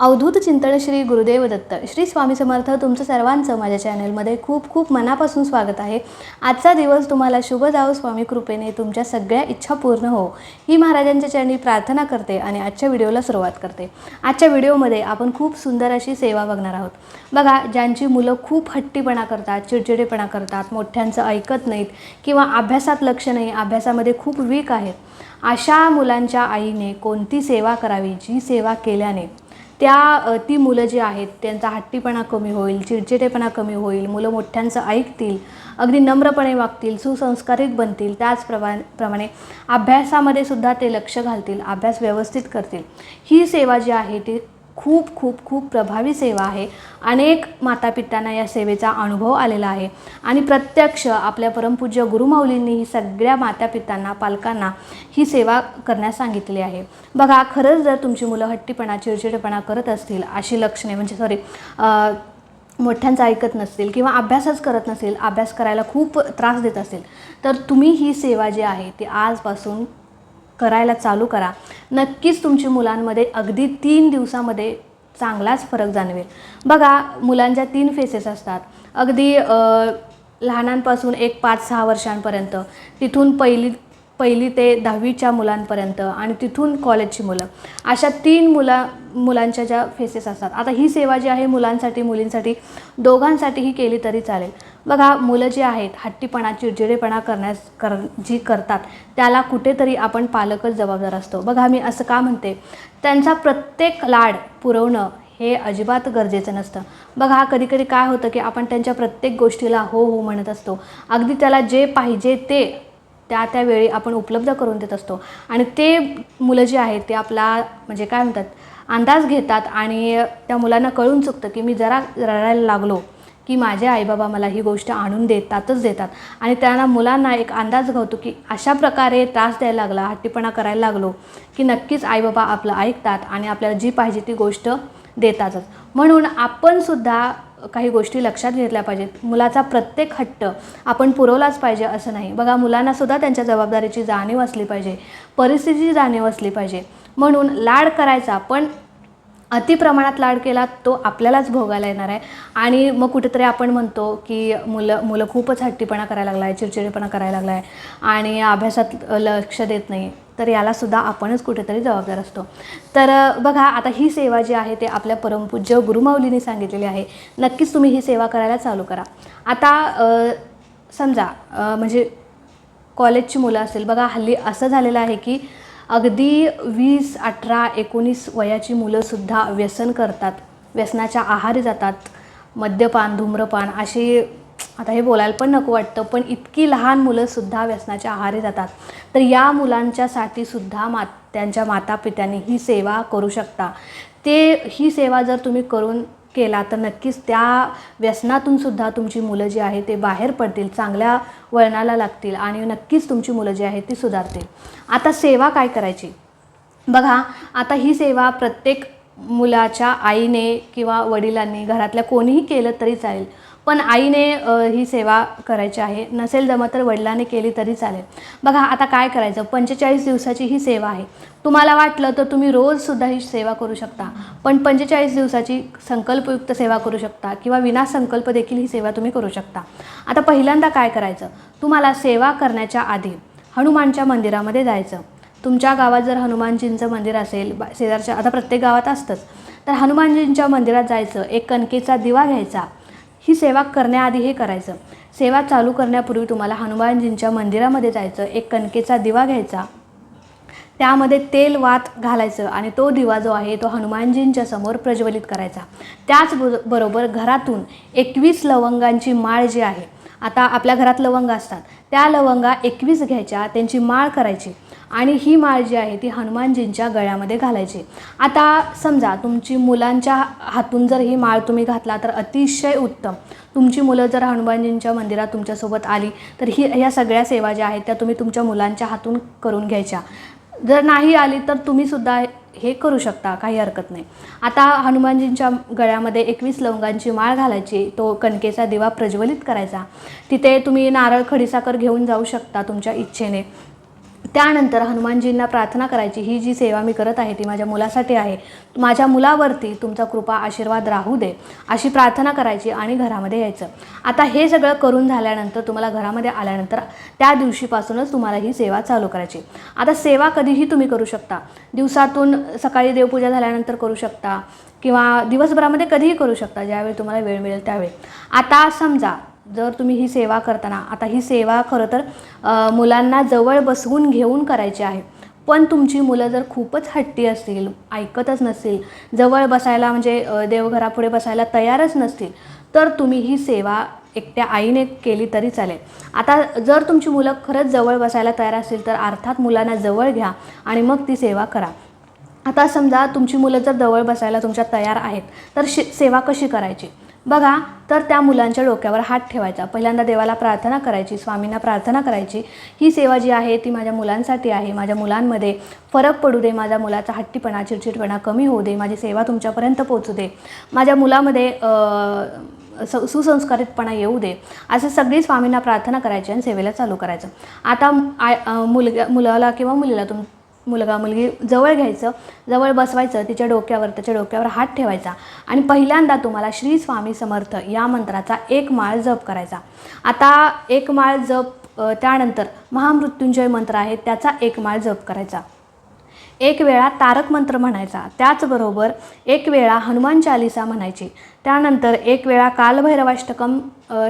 अवधूत चिंतन श्री गुरुदेव दत्त. श्री स्वामी समर्थ तुमचं सर्वांचं माझ्या चॅनलमध्ये खूप खूप मनापासून स्वागत आहे. आजचा दिवस तुम्हाला शुभ जाओ स्वामी कृपेने तुमच्या सगळ्या इच्छा पूर्ण हो. ही महाराजांच्या चरणी प्रार्थना करते आणि आजच्या व्हिडिओला सुरुवात करते. आजच्या व्हिडिओमध्ये आपण खूप सुंदर अशी सेवा बघणार आहोत. बघा ज्यांची मुलं खूप हट्टीपणा करतात चिडचिडेपणा करतात मोठ्यांचं ऐकत नाहीत किंवा अभ्यासात लक्ष नाही अभ्यासामध्ये खूप वीक आहेत अशा मुलांच्या आईने कोणती सेवा करावी? जी सेवा केल्याने त्या ती मुलं जी आहेत त्यांचा हट्टीपणा कमी होईल चिडचिडेपणा कमी होईल मुलं मोठ्यांचं ऐकतील अगदी नम्रपणे वागतील सुसंस्कारित बनतील त्याचप्रमाणे प्रमाणे अभ्यासामध्ये सुद्धा ते लक्ष घालतील अभ्यास व्यवस्थित करतील. ही सेवा जी आहे ती खूप खूप खूप प्रभावी सेवा आहे. अनेक मातापित्यांना या सेवेचा अनुभव आलेला आहे. आणि प्रत्यक्ष आपल्या परमपूज्य गुरुमाऊलींनी ही सगळ्या मातापित्यांना पालकांना ही सेवा करण्यास सांगितली आहे. बघा खरंच जर तुमची मुलं हट्टीपणा चिडचिडेपणा करत असतील अशी लक्षणे म्हणजे सॉरी मोठ्यांचं ऐकत नसतील किंवा अभ्यासच करत नसेल अभ्यास करायला खूप त्रास देत असेल तर तुम्ही ही सेवा जी आहे ती आजपासून करायला चालू करा. नक्कीच तुमच्या मुलांमध्ये अगदी तीन दिवसामध्ये चांगलाच फरक जाणवेल. बघा मुलांच्या तीन फेसेस असतात. अगदी लहानांपासून एक पाच सहा वर्षांपर्यंत तिथून पहिली पहिली ते दहावीच्या मुलांपर्यंत आणि तिथून कॉलेजची मुलं. अशा तीन मुला मुलांच्या ज्या फेसेस असतात. आता ही सेवा जी आहे मुलांसाठी मुलींसाठी दोघांसाठीही केली तरी चालेल. बघा मुलं जी आहेत हट्टीपणा चिडचिडेपणा करण्यास कर जी करतात त्याला कुठेतरी आपण पालकच जबाबदार असतो. बघा मी असं का म्हणते? त्यांचा प्रत्येक लाड पुरवणं हे अजिबात गरजेचं नसतं. बघा कधी कधी काय होतं की आपण त्यांच्या प्रत्येक गोष्टीला हो हो म्हणत असतो. अगदी त्याला जे पाहिजे ते त्या त्यावेळी आपण उपलब्ध करून देत असतो. आणि ते मुलं जे आहेत ते आपला म्हणजे काय म्हणतात अंदाज घेतात आणि त्या मुलांना कळून चुकतं की मी जरा रडायला लागलो. की माझे आईबाबा मला ही गोष्ट आणून देतातच देतात. आणि त्यांना मुलांना एक अंदाज घावतो की अशा प्रकारे त्रास द्यायला लागला हट्टीपणा करायला लागलो की नक्कीच आईबाबा आपलं ऐकतात आणि आपल्याला जी पाहिजे ती गोष्ट देतातच. म्हणून आपणसुद्धा काही गोष्टी लक्षात घेतल्या पाहिजेत. मुलाचा प्रत्येक हट्ट आपण पुरवलाच पाहिजे असं नाही. बघा मुलांनासुद्धा त्यांच्या जबाबदारीची जाणीव असली पाहिजे. परिस्थितीची जाणीव असली पाहिजे. म्हणून लाड करायचा पण अति प्रमाणात लाड केला तो आपल्यालाच भोगायला येणार आहे. आणि मग कुठेतरी आपण म्हणतो की मुलं मुलं खूपच हट्टीपणा करायला लागला आहे चिडचिडेपणा करायला लागला आहे आणि अभ्यासात लक्ष देत नाही तर यालासुद्धा आपणच कुठेतरी जबाबदार असतो. तर बघा आता ही सेवा जी आहे ते आपल्या परमपूज्य गुरुमाऊलीने सांगितलेली आहे. नक्कीच तुम्ही ही सेवा करायला चालू करा. आता समजा म्हणजे कॉलेजची मुलं असेल बघा हल्ली असं झालेलं आहे की अगदी वीस अठरा एकोणीस वयाची मुलंसुद्धा व्यसन करतात. व्यसनाच्या आहारी जातात. मद्यपान धूम्रपान अशी आता हे बोलायला पण नको वाटतं पण इतकी लहान मुलंसुद्धा व्यसनाच्या आहारी जातात. तर या मुलांच्यासाठी सुद्धा मात त्यांच्या मातापित्यांनी ही सेवा करू शकता. ते ही सेवा जर तुम्ही करून केला तर नक्कीच त्या व्यसनातून सुद्धा तुमची मुलं जी आहे ते बाहेर पडतील चांगल्या वळणाला लागतील आणि नक्कीच तुमची मुलं जी आहेत ती सुधारतील. आता सेवा काय करायची? बघा आता ही सेवा प्रत्येक मुलाच्या आईने किंवा वडिलांनी घरातल्या कोणीही केलं तरी चालेल. पण आईने ही सेवा करायची आहे. नसेल जमत तर वडिलांनी केली तरी चालेल. बघा आता काय करायचं? पंचेचाळीस दिवसाची ही सेवा आहे. तुम्हाला वाटलं तर तुम्ही रोजसुद्धा ही सेवा करू शकता. पण पंचेचाळीस दिवसाची संकल्पयुक्त सेवा करू शकता किंवा विना संकल्प देखील ही सेवा तुम्ही करू शकता. आता पहिल्यांदा काय करायचं? तुम्हाला सेवा करण्याच्या आधी हनुमानच्या मंदिरामध्ये जायचं. तुमच्या गावात जर हनुमानजींचं मंदिर असेल बा शेजारच्या आता प्रत्येक गावात असतंच. तर हनुमानजींच्या मंदिरात जायचं. एक कणकेचा दिवा घ्यायचा. ही सेवा करण्याआधी हे करायचं. सेवा चालू करण्यापूर्वी तुम्हाला हनुमानजींच्या मंदिरामध्ये जायचं एक कणकेचा दिवा घ्यायचा. त्यामध्ये तेल वात घालायचं आणि तो दिवा जो आहे तो हनुमानजींच्या समोर प्रज्वलित करायचा. त्याचबरोबर बरोबर घरातून एकवीस लवंगांची माळ जी आहे आता आपल्या घरात लवंग असतात. त्या लवंगा एकवीस घ्यायच्या त्यांची माळ करायची आणि ही माळ जी आहे ती हनुमानजींच्या गळ्यामध्ये घालायची. आता समजा तुमची मुलांच्या हातून जर ही माळ तुम्ही घातला तर अतिशय उत्तम. तुमची मुलं जर हनुमानजींच्या मंदिरात तुमच्यासोबत आली तर ही ह्या सगळ्या सेवा ज्या आहेत त्या तुम्ही तुमच्या मुलांच्या हातून करून घ्यायच्या. जर नाही आली तर तुम्हीसुद्धा हे करू शकता काही हरकत नाही. आता हनुमानजींच्या गळ्यामध्ये एकवीस लवंगांची माळ घालायची तो कणकेचा दिवा प्रज्वलित करायचा. तिथे तुम्ही नारळ खडीसाखर घेऊन जाऊ शकता तुमच्या इच्छेने. त्यानंतर हनुमानजींना प्रार्थना करायची. ही जी सेवा मी करत आहे ती माझ्या मुलासाठी आहे. माझ्या मुलावरती तुमचा कृपा आशीर्वाद राहू दे अशी प्रार्थना करायची आणि घरामध्ये यायचं. आता हे सगळं करून झाल्यानंतर तुम्हाला घरामध्ये आल्यानंतर त्या दिवशीपासूनच तुम्हाला ही सेवा चालू करायची. आता सेवा कधीही तुम्ही करू शकता. दिवसातून सकाळी देवपूजा झाल्यानंतर करू शकता किंवा दिवसभरामध्ये कधीही करू शकता ज्यावेळी तुम्हाला वेळ मिळेल त्यावेळी. आता समजा जर तुम्ही ही सेवा करताना आता ही सेवा खरं तर मुलांना जवळ बसवून घेऊन करायची आहे. पण तुमची मुलं जर खूपच हट्टी असतील ऐकतच नसतील जवळ बसायला म्हणजे देवघरापुढे बसायला तयारच नसतील तर तुम्ही ही सेवा एकट्या आईने केली तरी चालेल. आता जर तुमची मुलं खरंच जवळ बसायला तयार असतील तर अर्थात मुलांना जवळ घ्या आणि मग ती सेवा करा. आता समजा तुमची मुलं जर जवळ बसायला तुमच्या तयार आहेत तर शे सेवा कशी करायची? बघा तर त्या मुलांच्या डोक्यावर हात ठेवायचा. पहिल्यांदा देवाला प्रार्थना करायची स्वामींना प्रार्थना करायची. ही सेवा जी आहे ती माझ्या मुलांसाठी आहे. माझ्या मुलांमध्ये फरक पडू दे माझ्या मुलाचा हट्टीपणा चिडचिडपणा कमी होऊ दे माझी सेवा तुमच्यापर्यंत पोहोचू दे. माझ्या मुलामध्ये स सुसंस्कारितपणा येऊ दे. असे सगळी स्वामींना प्रार्थना करायची आणि सेवेला चालू करायचं. आता आय मुलग्या मुलगा मुलाला किंवा मुलीला तुम मुलगा मुलगी जवळ घ्यायचं जवळ बसवायचं तिच्या डोक्यावर त्याच्या डोक्यावर हात ठेवायचा. आणि पहिल्यांदा तुम्हाला श्री स्वामी समर्थ या मंत्राचा एक माळ जप करायचा. आता एक माळ जप त्यानंतर महामृत्युंजय मंत्र आहे त्याचा एक माळ जप करायचा. एक वेळा तारक मंत्र म्हणायचा त्याचबरोबर एक वेळा हनुमान चालिसा म्हणायची त्यानंतर एक वेळा कालभैरवाष्टकम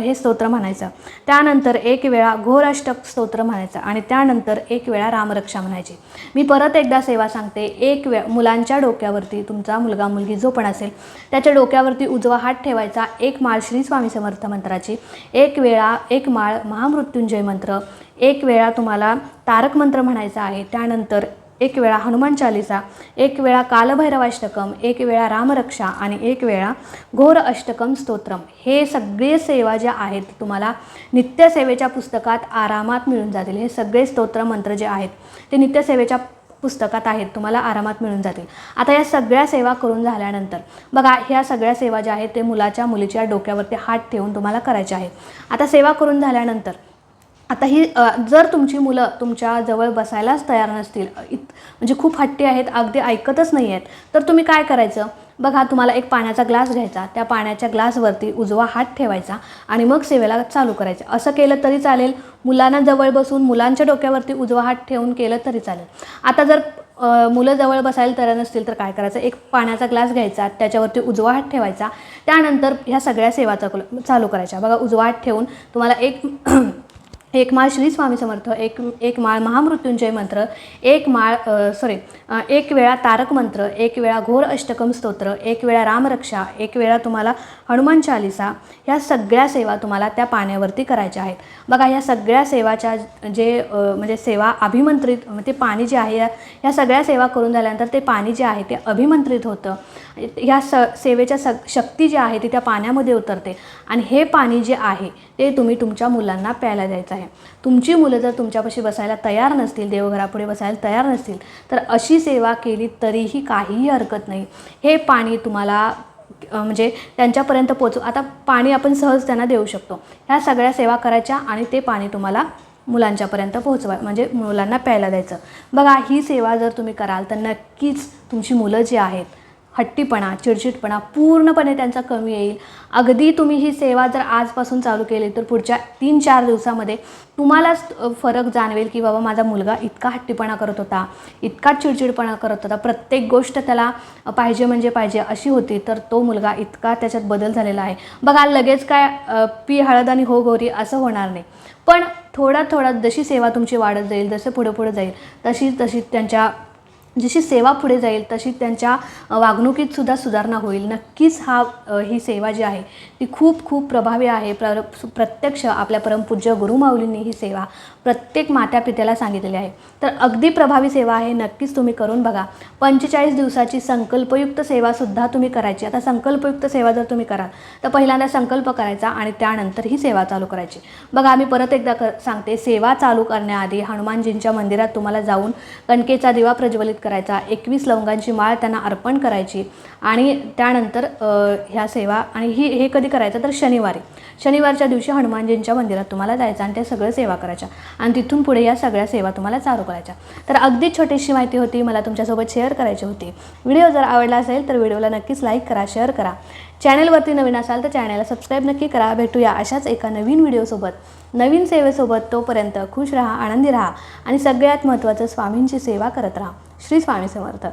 हे स्तोत्र म्हणायचं त्यानंतर एक वेळा घोराष्टक स्तोत्र म्हणायचं आणि त्यानंतर एक वेळा रामरक्षा म्हणायची. मी परत एकदा सेवा सांगते एक वेळ मुलांच्या डोक्यावरती तुमचा मुलगा मुलगी जो पण असेल त्याच्या डोक्यावरती उजवा हात ठेवायचा एक माळ श्री स्वामी समर्थ मंत्राची एक वेळा एक माळ महामृत्युंजय मंत्र एक वेळा तुम्हाला तारक मंत्र म्हणायचा आहे त्यानंतर एक वेळा हनुमान चालिसा एक वेळा कालभैरवाष्टकम एक वेळा रामरक्षा आणि एक वेळा घोर अष्टकम स्तोत्रम. हे सगळे सेवा ज्या आहेत तुम्हाला नित्यसेवेच्या पुस्तकात आरामात मिळून जातील. हे सगळे स्तोत्र मंत्र जे आहेत ते नित्यसेवेच्या पुस्तकात आहेत तुम्हाला आरामात मिळून जातील. आता या सगळ्या सेवा करून झाल्यानंतर बघा ह्या सगळ्या सेवा ज्या आहेत ते मुलाच्या मुलीच्या डोक्यावरती हात ठेवून तुम्हाला करायच्या आहेत. आता सेवा करून झाल्यानंतर आता ही जर तुमची मुलं तुमच्या जवळ बसायलाच तयार नसतील इत म्हणजे खूप हट्टी आहेत अगदी ऐकतच नाही आहेत तर तुम्ही काय करायचं? बघा तुम्हाला एक पाण्याचा ग्लास घ्यायचा त्या पाण्याच्या ग्लासवरती उजवा हात ठेवायचा आणि मग सेवेला चालू करायचं. असं केलं तरी चालेल मुलांना जवळ बसून मुलांच्या डोक्यावरती उजवा हात ठेवून केलं तरी चालेल. आता जर मुलं जवळ बसायला तयार नसतील तर काय करायचं? एक पाण्याचा ग्लास घ्यायचा त्याच्यावरती उजवा हात ठेवायचा त्यानंतर ह्या सगळ्या सेवा चालू चालू करायच्या. बघा उजवा हात ठेवून तुम्हाला एक एक माळ श्री स्वामी समर्थ एक एक माळ महामृत्युंजय मंत्र एक माळ सॉरी एक वेळा तारक मंत्र एक वेळा घोर अष्टकम स्तोत्र एक वेळा रामरक्षा एक वेळा तुम्हाला हनुमान चालिसा ह्या सगळ्या सेवा तुम्हाला त्या पाण्यावरती करायच्या आहेत. बघा ह्या सगळ्या सेवाच्या जे म्हणजे सेवा अभिमंत्रित म्हणजे ते पाणी जे आहे या ह्या सगळ्या सेवा करून झाल्यानंतर ते पाणी जे आहे ते अभिमंत्रित होतं. ह्या स सेवेच्या स शक्ती जी आहे ती त्या पाण्यामध्ये उतरते. आणि हे पाणी जे आहे ते तुम्ही तुमच्या मुलांना प्यायला द्यायचं आहे. तुमची मुलं जर तुमच्यापाशी बसायला तयार नसतील देवघरापुढे बसायला तयार नसतील तर अशी सेवा केली तरीही काहीही हरकत नाही. हे पाणी तुम्हाला म्हणजे त्यांच्यापर्यंत पोचू आता पाणी आपण सहज त्यांना देऊ शकतो. ह्या सगळ्या सेवा करायच्या आणि ते पाणी तुम्हाला मुलांच्यापर्यंत पोहोचवा म्हणजे मुलांना प्यायला द्यायचं. बघा ही सेवा जर तुम्ही कराल तर नक्कीच तुमची मुलं जी आहेत हट्टीपणा चिडचिडपणा पूर्णपणे त्यांचा कमी येईल. अगदी तुम्ही ही सेवा जर आजपासून चालू केली तर पुढच्या तीन चार दिवसामध्ये तुम्हालाच फरक जाणवेल की बाबा माझा मुलगा इतका हट्टीपणा करत होता इतका चिडचिडपणा करत होता. प्रत्येक गोष्ट त्याला पाहिजे म्हणजे पाहिजे अशी होती तर तो मुलगा इतका त्याच्यात बदल झालेला आहे. बघा लगेच काय पी हळद आणि हो गोरी असं होणार नाही. पण थोडा थोडा जशी सेवा तुमची वाढत जाईल जसं पुढे पुढे जाईल तशी तशी त्यांच्या जशी सेवा पुढे जाईल तशी त्यांच्या वागणुकीतसुद्धा सुधारणा होईल. नक्कीच हा ही सेवा जी आहे ती खूप खूप प्रभावी आहे. प्र प्रत्यक्ष आपल्या परमपूज्य गुरुमाऊलींनी ही सेवा प्रत्येक मात्यापित्याला सांगितलेली आहे. तर अगदी प्रभावी सेवा आहे नक्कीच तुम्ही करून बघा. पंचेचाळीस दिवसाची संकल्पयुक्त सेवासुद्धा तुम्ही करायची. आता संकल्पयुक्त सेवा जर तुम्ही कराल तर पहिल्यांदा संकल्प करायचा आणि त्यानंतर ही सेवा चालू करायची. बघा मी परत एकदा कर सांगते सेवा चालू करण्याआधी हनुमानजींच्या मंदिरात तुम्हाला जाऊन कणकेचा दिवा प्रज्वलित करायचा एकवीस लवंगांची माळ त्यांना अर्पण करायची आणि त्यानंतर ह्या सेवा आणि ही हे कधी करायचं तर शनिवारी. शनिवारच्या दिवशी हनुमानजींच्या मंदिरात तुम्हाला जायचं आणि त्या सगळं सेवा करायच्या. आणि तिथून पुढे या सगळ्या सेवा तुम्हाला चालू करायच्या. तर अगदी छोटीशी माहिती होती मला तुमच्यासोबत शेअर करायची होती. व्हिडिओ जर आवडला असेल तर व्हिडिओला नक्कीच लाईक करा शेअर करा. चॅनलवरती नवीन असाल तर चॅनलला सबस्क्राईब नक्की करा. भेटूया अशाच एका नवीन व्हिडिओसोबत नवीन सेवेसोबत तोपर्यंत खुश राहा आनंदी राहा आणि सगळ्यात महत्त्वाचं स्वामींची सेवा करत राहा. श्री स्वामी समर्थ.